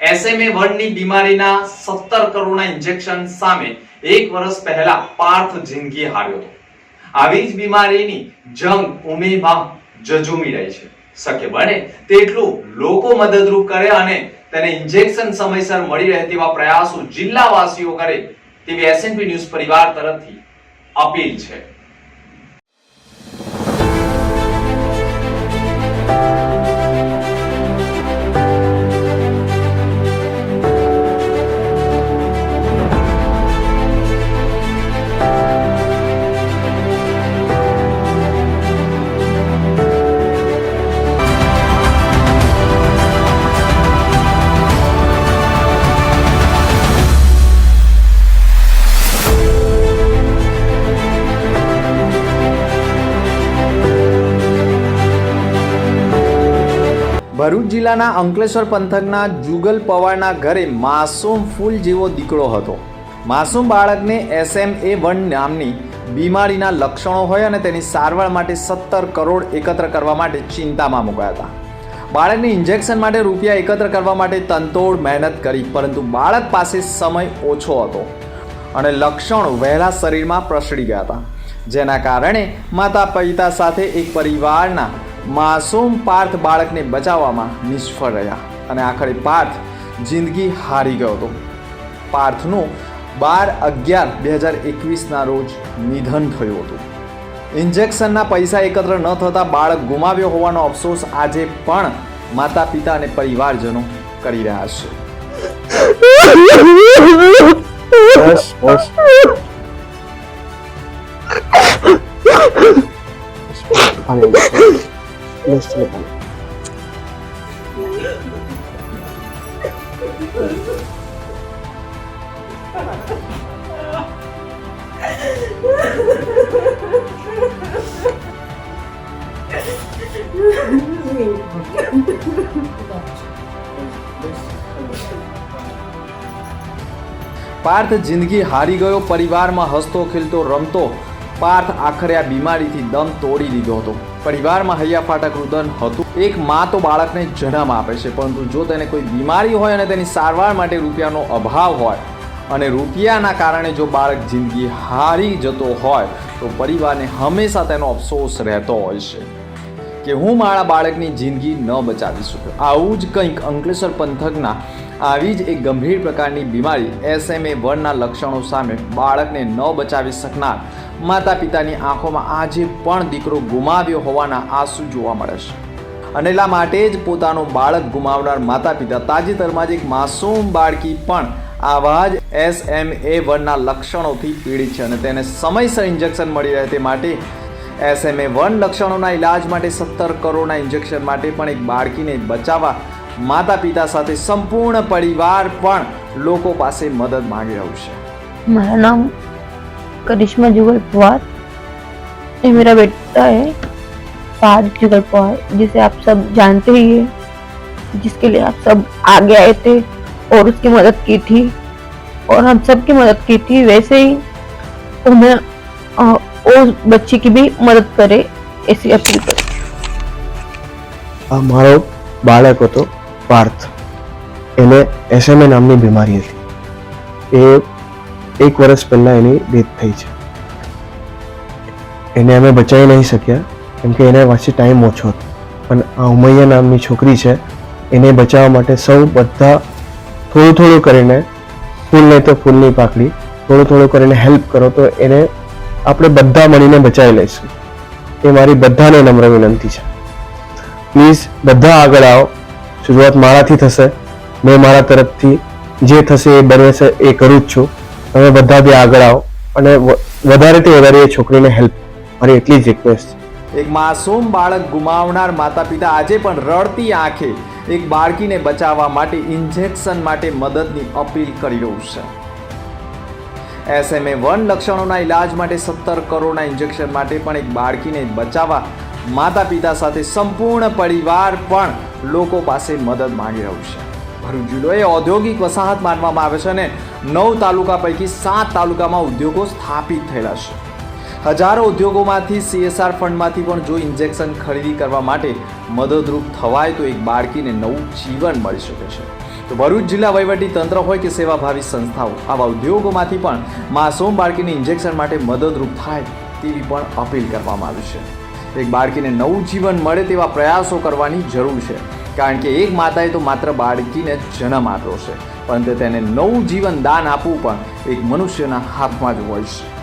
SMA વનની બીમારીના સત્તર કરોડના ઇન્જેક્શન સામે એક વર્ષ પહેલા પાર્થ જિંદગી હાર્યો હતો. આવી જ બીમારીની જંગ ઉમેમાં જજુમી રહી છે. શક્ય બને તેટલું લોકો મદદરૂપ કરે અને તેને ઇન્જેક્શન સમયસર મળી રહે તેવા પ્રયાસો જિલ્લાવાસીઓ કરે તેવી એસએનપી ન્યૂઝ પરિવાર તરફથી અપીલ છે. ભરૂચ જિલ્લાના અંકલેશ્વર પંથકના જુગલ પવારના ઘરે માસૂમ ફૂલ જેવો દીકરો હતો. માસૂમ બાળકને એસએમએ વન નામની બીમારીના લક્ષણો હોય અને તેની સારવાર માટે સત્તર કરોડ એકત્ર કરવા માટે ચિંતામાં મુકાયા હતા. બાળકને ઇન્જેક્શન માટે રૂપિયા એકત્ર કરવા માટે તંતોડ મહેનત કરી, પરંતુ બાળક પાસે સમય ઓછો હતો અને લક્ષણો વહેલા શરીરમાં પ્રસરી ગયા હતા. જેના કારણે માતા પિતા સાથે એક પરિવારના માસૂમ પાર્થ બાળકને બચાવવામાં નિષ્ફળ રહ્યા અને આખરે પાર્થ જિંદગી હારી ગયો હતો પાર્થનું બાર અગિયાર બે હજાર એકવીસના રોજ નિધન થયું હતું ઇન્જેક્શનના પૈસા એકત્ર ન થતાં બાળક ગુમાવ્યો હોવાનો અફસોસ આજે પણ માતા પિતા અને પરિવારજનો કરી રહ્યા છે ચલો પાણી પાર્થ જિંદગી હારી ગયો, પરિવારમાં હસતો, ખીલતો, રમતો. પાર્થ આખરે આ બીમારીથી દમ તોડી દીધો હતો. પરિવારમાં હૈયા ફાટક રુદન હતું. એક મા તો બાળકને જન્મ આપે છે, પરંતુ જો તેને કોઈ બીમારી હોય અને તેની સારવાર માટે રૂપિયાનો અભાવ હોય અને રૂપિયાના કારણે જો બાળક જિંદગી હારી જતો હોય, તો પરિવારને હંમેશા તેનો અફસોસ રહેતો હોય છે કે હું મારા બાળકની જિંદગી ન બચાવી શક્યો આવું જ કંઈક અંકલેશ્વર પંથકના આવી જ એક ગંભીર પ્રકારની બીમારી એસએમએ વનના લક્ષણો સામે બાળકને ન બચાવી શકનાર માતા પિતાની આંખોમાં આજે પણ દીકરો ગુમાવ્યો હોવાના આંસુ જોવા મળે છે. અને એટલા માટે જ પોતાનું બાળક ગુમાવનાર માતા પિતા તાજેતરમાં જ એક માસૂમ બાળકી પણ આવા જ એસ એમ એ વનના લક્ષણોથી પીડિત છે અને તેને સમયસર ઇન્જેક્શન મળી રહે તે માટે એસએમએ વન લક્ષણોના ઇલાજ માટે સત્તર કરોડના ઇન્જેક્શન માટે પણ એક બાળકીને બચાવવા માતા પિતા સાથે સંપૂર્ણ પરિવાર પણ લોકો પાસે મદદ માંગી રહ્યું છે. મારું નામ करिश्मा जुगल पवार ये मेरा बेटा है पार्थ जुगल पवार जिसे आप सब जानते ही हैं जिसके लिए आप सब आगे आए थे और उसकी मदद की थी और हम सब की मदद की थी वैसे ही उन्हें अ, उस बच्ची की भी मदद करे ऐसी अपील करूँ આ મારો બાળક હતો પાર્થ એને એસએમએ નામની બીમારી હતી એ એક વર્ષ પહેલાં એની ડેથ થઈ છે. એને અમે બચાવી નહીં શક્યા, કેમ કે એને પાસે ટાઈમ ઓછો હતો. પણ આ ઉમૈયા નામની છોકરી છે, એને બચાવવા માટે સૌ બધા થોડું થોડું કરીને ફૂલ નહીં તો ફૂલની પાકડી, થોડું થોડું કરીને હેલ્પ કરો તો એને આપણે બધા મળીને બચાવી લઈશું. એ મારી બધાને નમ્ર વિનંતી છે. પ્લીઝ બધા આગળ આવો. શરૂઆત મારાથી થશે. મેં મારા તરફથી જે થશે એ બને છે, એ કરું જ છું. તમે બધા બી આગળ આવો અને વધારેથી વધારે એ છોકરીને હેલ્પ મારી એટલી જ રિક્વેસ્ટ છે એક માસૂમ બાળક ગુમાવનાર માતા પિતા આજે પણ રડતી આંખે એક બાળકીને બચાવવા માટે ઇન્જેક્શન માટે મદદની અપીલ કરી રહ્યું છે. એસએમએ વન લક્ષણોના ઇલાજ માટે સત્તર કરોડના ઇન્જેક્શન માટે પણ એક બાળકીને બચાવવા માતા પિતા સાથે સંપૂર્ણ પરિવાર પણ લોકો પાસે મદદ માંગી રહ્યું છે. ભરૂચ જિલ્લો એ ઔદ્યોગિક વસાહત માનવામાં આવે છે અને નવ તાલુકા પૈકી સાત તાલુકામાં ઉદ્યોગો સ્થાપિત થયેલા છે. હજારો ઉદ્યોગોમાંથી સીએસઆર ફંડમાંથી પણ જો ઇન્જેક્શન ખરીદી કરવા માટે મદદરૂપ થવાય તો એક બાળકીને નવું જીવન મળી શકે છે. તો ભરૂચ જિલ્લા વહીવટી તંત્ર હોય કે સેવાભાવી સંસ્થાઓ, આવા ઉદ્યોગોમાંથી પણ માસૂમ બાળકીને ઇન્જેક્શન માટે મદદરૂપ થાય તેવી પણ અપીલ કરવામાં આવી છે. એક બાળકીને નવું જીવન મળે તેવા પ્રયાસો કરવાની જરૂર છે. કારણ કે એક માતાએ તો માત્ર બાળકીને જન્મ આપ્યો છે. પરંતુ તેને નવું જીવન દાન આપવું પણ એક મનુષ્યના હાથમાં જ હોય છે.